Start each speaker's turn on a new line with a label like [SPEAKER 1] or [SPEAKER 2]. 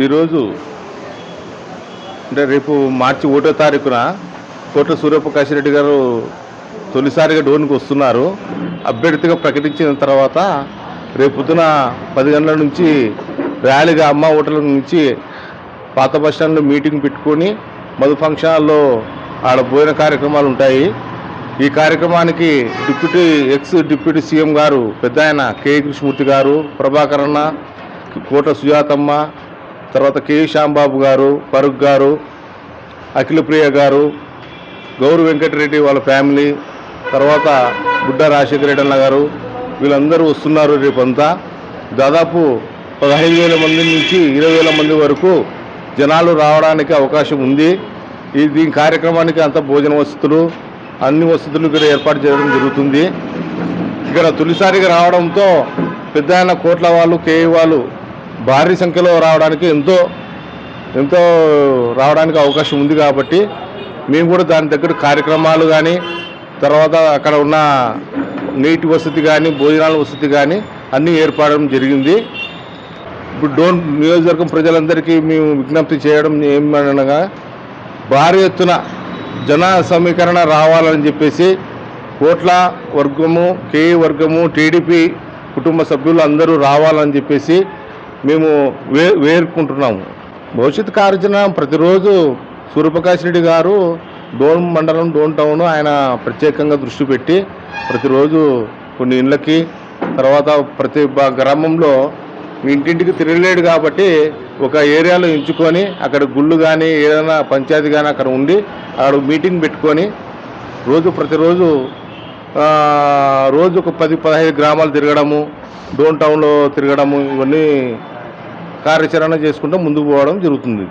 [SPEAKER 1] ఈరోజు అంటే రేపు మార్చి ఒకటో తారీఖున కోట్ల సూర్యప్రకాష్ రెడ్డి గారు తొలిసారిగా డోన్కి వస్తున్నారు. అభ్యర్థిగా ప్రకటించిన తర్వాత రేపు పది గంటల నుంచి ర్యాలీగా అమ్మ హోటల్ నుంచి పాత బస్ స్టాండ్లో మీటింగ్ పెట్టుకొని మధు ఫంక్షన్ హాల్లో ఆడ భోజన కార్యక్రమాలు ఉంటాయి. ఈ కార్యక్రమానికి డిప్యూటీ ఎక్స్ డిప్యూటీ సీఎం గారు పెద్ద ఆయన కె కృష్ణమూర్తి గారు ప్రభాకరన్న కోట సుజాతమ్మ తర్వాత కె శ్యాంబాబు గారు ఫరూక్ గారు అఖిలప్రియ గారు గౌరు వెంకటరెడ్డి వాళ్ళ ఫ్యామిలీ తర్వాత బుడ్డ రాజశేఖర రెడ్డన్న గారు వీళ్ళందరూ వస్తున్నారు రేపంతా. దాదాపు పదహైదు వేల మంది నుంచి ఇరవై వేల మంది వరకు జనాలు రావడానికి అవకాశం ఉంది. ఈ దీని కార్యక్రమానికి అంత భోజన వసతులు అన్ని వసతులు ఇక్కడ ఏర్పాటు చేయడం జరుగుతుంది. ఇక్కడ తొలిసారిగా రావడంతో పెద్ద కోట్ల వాళ్ళు కేఈ వాళ్ళు భారీ సంఖ్యలో రావడానికి ఎంతో ఎంతో రావడానికి అవకాశం ఉంది కాబట్టి మేము కూడా దాని దగ్గర కార్యక్రమాలు కానీ తర్వాత అక్కడ ఉన్న నీటి వసతి కానీ భోజనాల వసతి కానీ అన్నీ ఏర్పడడం జరిగింది. ఇప్పుడు డోన్ నియోజకవర్గం ప్రజలందరికీ మేము విజ్ఞప్తి చేయడం ఏమనగా భారీ ఎత్తున జన సమీకరణ రావాలని చెప్పేసి కోట్ల వర్గము కే వర్గము టీడీపీ కుటుంబ సభ్యులు అందరూ రావాలని చెప్పేసి మేము వే వేరుకుంటున్నాము. భవిష్యత్ కార్యచరణ ప్రతిరోజు సూర్యప్రకాష్ రెడ్డి గారు డోన్ మండలం డోన్ టౌన్ ఆయన ప్రత్యేకంగా దృష్టి పెట్టి ప్రతిరోజు కొన్ని ఇళ్ళకి తర్వాత ప్రతి బ- గ్రామంలో ఇంటింటికి తిరగలేడు కాబట్టి ఒక ఏరియాలో ఎంచుకొని అక్కడ గుళ్ళు కానీ ఏదైనా పంచాయతీ కానీ అక్కడ ఉండి అక్కడ మీటింగ్ పెట్టుకొని రోజు ప్రతిరోజు రోజు ఒక పది పదహైదు గ్రామాలు తిరగడము డోన్ టౌన్లో తిరగడము ఇవన్నీ కార్యాచరణ చేసుకుంటూ ముందుకు పోవడం జరుగుతుంది.